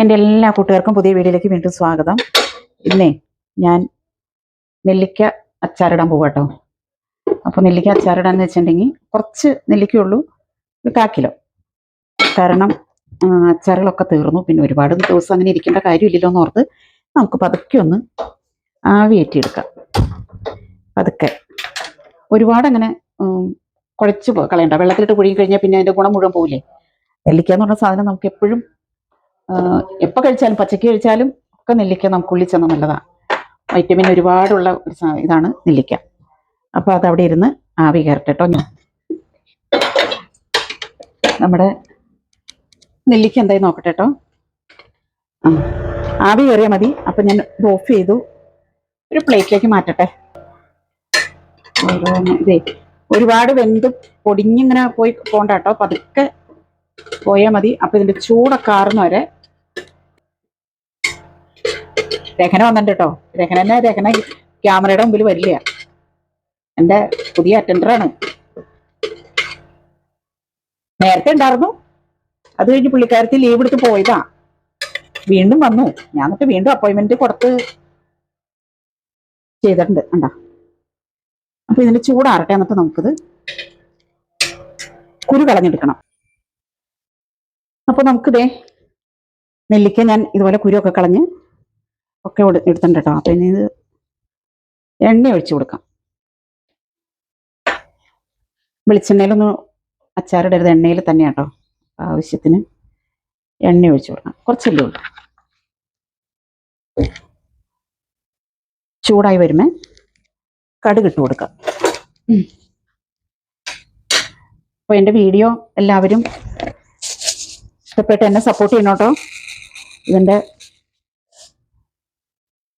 എന്റെ എല്ലാ കൂട്ടുകാർക്കും പുതിയ വീഡിയോയിലേക്ക് വീണ്ടും സ്വാഗതം. ഇന്നേ ഞാൻ നെല്ലിക്ക അച്ചാറിടാൻ പോവാട്ടോ അപ്പോൾ നെല്ലിക്ക അച്ചാറിടാന്ന് വെച്ചിട്ടുണ്ടെങ്കിൽ കുറച്ച് നെല്ലിക്കയുള്ളൂ ഒരു കാ കിലോ. കാരണം അച്ചാറുകളൊക്കെ തീർന്നു. പിന്നെ ഒരുപാട് ദിവസം അങ്ങനെ ഇരിക്കേണ്ട കാര്യമില്ലല്ലോ എന്ന് ഓർത്ത് നമുക്ക് പതുക്കെ ഒന്ന് ആവിയേറ്റിയെടുക്കാം പതുക്കെ. ഒരുപാട് അങ്ങനെ കുഴച്ച് കളയണ്ട. വെള്ളത്തിലിട്ട് പുഴുകി കഴിഞ്ഞാൽ പിന്നെ അതിന്റെ ഗുണം മുഴുവൻ പോവില്ലേ? നെല്ലിക്ക എന്ന് പറഞ്ഞ സാധനം നമുക്ക് എപ്പോഴും എപ്പോൾ കഴിച്ചാലും പച്ചക്ക് കഴിച്ചാലും ഒക്കെ നെല്ലിക്ക നമുക്ക് ഉള്ളിൽ ചെന്ന നല്ലതാണ് വൈറ്റമിൻ ഒരുപാടുള്ള ഒരു ഇതാണ് നെല്ലിക്ക. അപ്പോൾ അത് അവിടെ ഇരുന്ന് ആവി കയറട്ടെ കേട്ടോ നമ്മുടെ നെല്ലിക്ക എന്തായി നോക്കട്ടെ കേട്ടോ ആ ആവി കയറിയാൽ മതി. അപ്പം ഞാൻ ഇത് ഓഫ് ചെയ്തു. ഒരു പ്ലേറ്റിലേക്ക് മാറ്റട്ടെ. ഇതേ ഒരുപാട് വെന്ത് പൊടിഞ്ഞിങ്ങനെ പോയി പോണ്ട കേട്ടോ പതുക്കെ പോയാൽ മതി. അപ്പം ഇതിന്റെ ചൂടൊക്കെ ആറുന്ന വരെ രഹന വന്നിട്ട് കേട്ടോ രഹന രഹന ക്യാമറയുടെ മുമ്പിൽ വരില്ല. എന്റെ പുതിയ അറ്റൻഡറാണ് നേരത്തെ ഉണ്ടായിരുന്നു. അത് കഴിഞ്ഞ് പുള്ളിക്കാരത്തി ലീവ് എടുത്ത് പോയതാ. വീണ്ടും വന്നു. ഞാൻ എന്നിട്ട് വീണ്ടും അപ്പോയിന്റ്മെന്റ് കൊടുത്ത് ചെയ്തിട്ടുണ്ട്. കണ്ടാ? അപ്പൊ ഇതിന്റെ ചൂടാറട്ടെ എന്നിട്ട് നമുക്കിത് കുരു കളഞ്ഞെടുക്കണം. അപ്പൊ നമുക്കിതേ നെല്ലിക്ക ഞാൻ ഇതുപോലെ കുരുവൊക്കെ കളഞ്ഞ് ഒക്കെ എടു- എടുത്തിട്ടുണ്ട് കേട്ടോ. അപ്പം ഇനി ഇത് എണ്ണ ഒഴിച്ചു കൊടുക്കാം. വെളിച്ചെണ്ണയിലൊന്നും അച്ചാറിടരുത്. എണ്ണയിൽ തന്നെ കേട്ടോ ആവശ്യത്തിന്. എണ്ണ ഒഴിച്ചു കൊടുക്കാം. കുറച്ചല്ലേ ഉള്ളൂ. ചൂടായി വരുമേ കടുക് ഇട്ട് കൊടുക്കാം. അപ്പോൾ അപ്പൊ എന്റെ വീഡിയോ എല്ലാവരും ഇഷ്ടപ്പെട്ട് എന്നെ സപ്പോർട്ട് ചെയ്യണോട്ടോ ഇതിന്റെ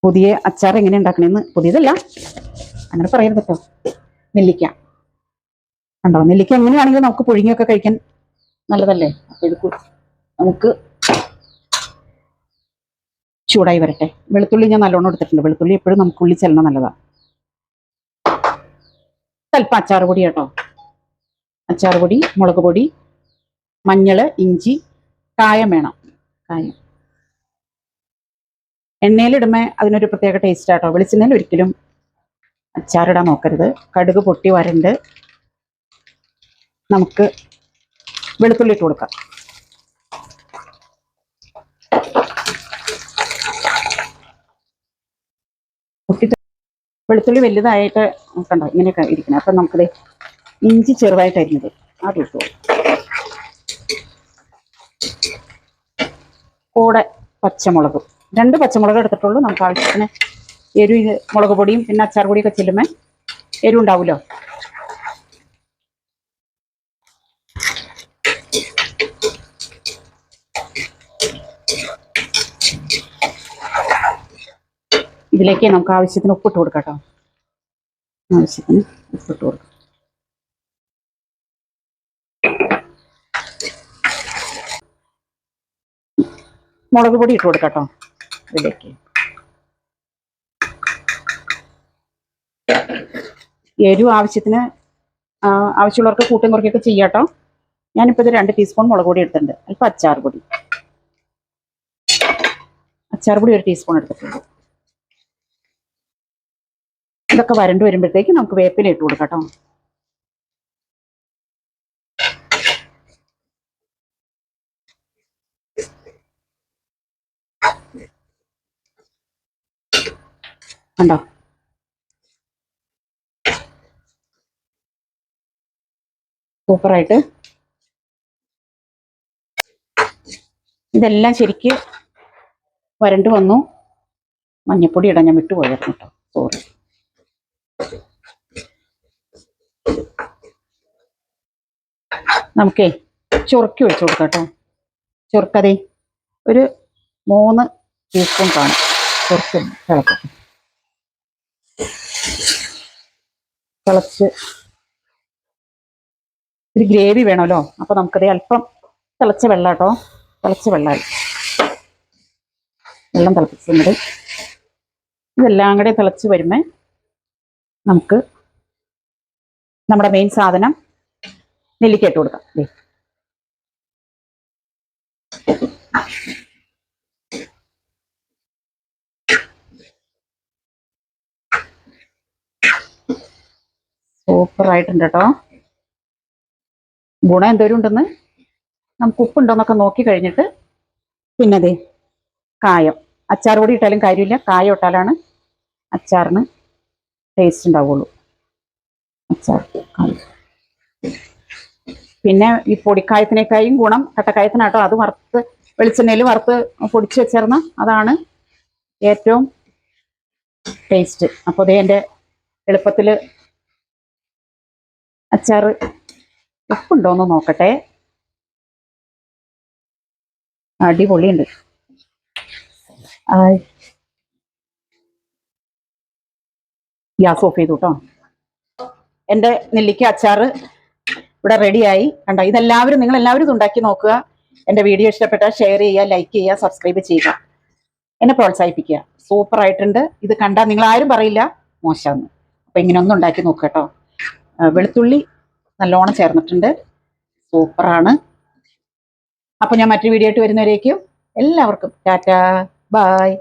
പുതിയ അച്ചാർ എങ്ങനെ ഉണ്ടാക്കണമെന്ന് പുതിയതല്ല. അങ്ങനെ പറയരുത് കേട്ടോ നെല്ലിക്ക. കണ്ടോ? നെല്ലിക്ക എങ്ങനെയാണെങ്കിലും നമുക്ക് പുഴുങ്ങിയൊക്കെ കഴിക്കാൻ നല്ലതല്ലേ? അപ്പൊ ഇത് നമുക്ക് ചൂടായി വരട്ടെ. വെളുത്തുള്ളി ഞാൻ നല്ലോണം എടുത്തിട്ടുണ്ട്. വെളുത്തുള്ളി എപ്പോഴും നമുക്ക് ഉള്ളി ചെല്ലണം നല്ലതാ. സ്വല്പം അച്ചാർ പൊടി കേട്ടോ. അച്ചാർ പൊടി മുളക് പൊടി മഞ്ഞൾ ഇഞ്ചി കായം വേണം. കായം. എണ്ണയിലിടുമ്പോ അതിനൊരു പ്രത്യേക ടേസ്റ്റ് ആട്ടോ. വെളിച്ചെണ്ണയിൽ ഒരിക്കലും അച്ചാറിടാൻ നോക്കരുത്. കടുക് പൊട്ടി വരണ്ട് നമുക്ക് വെളുത്തുള്ളി ഇട്ട് കൊടുക്കാം. വെളുത്തുള്ളി വലുതായിട്ട് കണ്ടോ? ഇങ്ങനെയൊക്കെ ഇരിക്കണം. അപ്പം നമുക്കത് ഇഞ്ചി ചെറുതായിട്ട് അരിഞ്ഞത് അത് ഇട്ടു കൂടെ പച്ചമുളകും. രണ്ട് പച്ചമുളക് എടുത്തിട്ടുള്ളൂ. നമുക്ക് ആവശ്യത്തിന് എരു മുളക് പൊടിയും പിന്നെ അച്ചാർ പൊടിയൊക്കെ ചെല്ലുമ്പോൾ എരിവ് ഉണ്ടാവുമല്ലോ ഇതിലേക്ക് നമുക്ക് ആവശ്യത്തിന് ഉപ്പിട്ട് കൊടുക്കാം കേട്ടോ ആവശ്യത്തിന് ഉപ്പിട്ട് കൊടുക്കാം. മുളക് പൊടി ഇട്ട് കൊടുക്കാം കേട്ടോ ഇതിലേക്ക് എരിവ് ആവശ്യത്തിന് ആവശ്യമുള്ളവർക്ക് കൂട്ടും കുറയ്ക്കൊക്കെ ചെയ്യാട്ടോ. ഞാനിപ്പോൾ ഇത് രണ്ട് ടീസ്പൂൺ മുളക് പൊടി എടുത്തിട്ടുണ്ട്. അല്പം അച്ചാർ പൊടി. അച്ചാർ പൊടി ഒരു ടീസ്പൂൺ എടുത്തിട്ടുണ്ട്. ഇതൊക്കെ വരണ്ടു വരുമ്പോഴത്തേക്ക് നമുക്ക് വേപ്പില ഇട്ട് കൊടുക്കാം കേട്ടോ. കണ്ടോ? സൂപ്പറായിട്ട്. ഇതെല്ലാം ശരിക്ക് വരണ്ട് വന്നു. മഞ്ഞപ്പൊടി ഇടാൻ ഞാൻ വിട്ടുപോയായിരുന്നു കേട്ടോ. സോറി നമുക്കേ ചുറുക്കി ഒഴിച്ചു കൊടുക്കാം കേട്ടോ. ചുറുക്കതേ ഒരു മൂന്ന് ടീസ്പൂൺ കാണും. ചുറുക്കും തിളക്കും തിളച്ച് ഒരു ഗ്രേവി വേണമല്ലോ? അപ്പൊ നമുക്കത് അല്പം തിളച്ച വെള്ളം കേട്ടോ. തിളച്ച വെള്ളമായി. വെള്ളം തിളപ്പിച്ചിട്ടുണ്ട് ഇതെല്ലാം കൂടെ തിളച്ച് വരുമ്പോൾ നമുക്ക് നമ്മുടെ മെയിൻ സാധനം നെല്ലിക്ക ഇട്ട് കൊടുക്കാം. സൂപ്പർ ആയിട്ടുണ്ട് കേട്ടോ. ഗുണം എന്തോരം ഉണ്ടെന്ന്? നമുക്ക് ഉപ്പുണ്ടോന്നൊക്കെ നോക്കി കഴിഞ്ഞിട്ട് പിന്നെ അതെ കായം. അച്ചാർ കൂടി ഇട്ടാലും കാര്യമില്ല. കായം ഇട്ടാലാണ് അച്ചാറിന് ടേസ്റ്റ് ഉണ്ടാവുള്ളൂ. അച്ചാർ പിന്നെ ഈ പൊടിക്കായത്തിനേക്കായും ഗുണം കട്ടക്കായത്തിനാട്ടോ. അത് വറുത്ത് വെളിച്ചെണ്ണയിൽ വറുത്ത് പൊടിച്ച് വെച്ചേർന്ന അതാണ് ഏറ്റവും ടേസ്റ്റ് അപ്പോൾ അതേ എന്റെ എളുപ്പത്തിൽ അച്ചാർ ഉപ്പുണ്ടോന്ന് നോക്കട്ടെ. അടിപൊളിയുണ്ട്. ഗ്യാസ് ഓഫ് ചെയ്തു കേട്ടോ എന്റെ നെല്ലിക്ക അച്ചാറ് ഇവിടെ റെഡിയായി. കണ്ടോ ഇതെല്ലാവരും നിങ്ങൾ എല്ലാവരും ഇത് ഉണ്ടാക്കി നോക്കുക. എന്റെ വീഡിയോ ഇഷ്ടപ്പെട്ടാൽ ഷെയർ ചെയ്യുക ലൈക്ക് ചെയ്യുക സബ്സ്ക്രൈബ് ചെയ്യുക. എന്നെ പ്രോത്സാഹിപ്പിക്കുക. സൂപ്പറായിട്ടുണ്ട്. ഇത് കണ്ടാൽ നിങ്ങൾ ആരും പറയില്ല. മോശമെന്ന് അപ്പൊ ഇങ്ങനെ ഒന്ന് ഉണ്ടാക്കി നോക്കുക കേട്ടോ. വെളുത്തുള്ളി നല്ലോണം ചേർന്നിട്ടുണ്ട്. സൂപ്പറാണ്. അപ്പൊ ഞാൻ മറ്റൊരു വീഡിയോ ആയിട്ട് വരുന്നവരേക്കും എല്ലാവർക്കും ടാറ്റ ബായ്.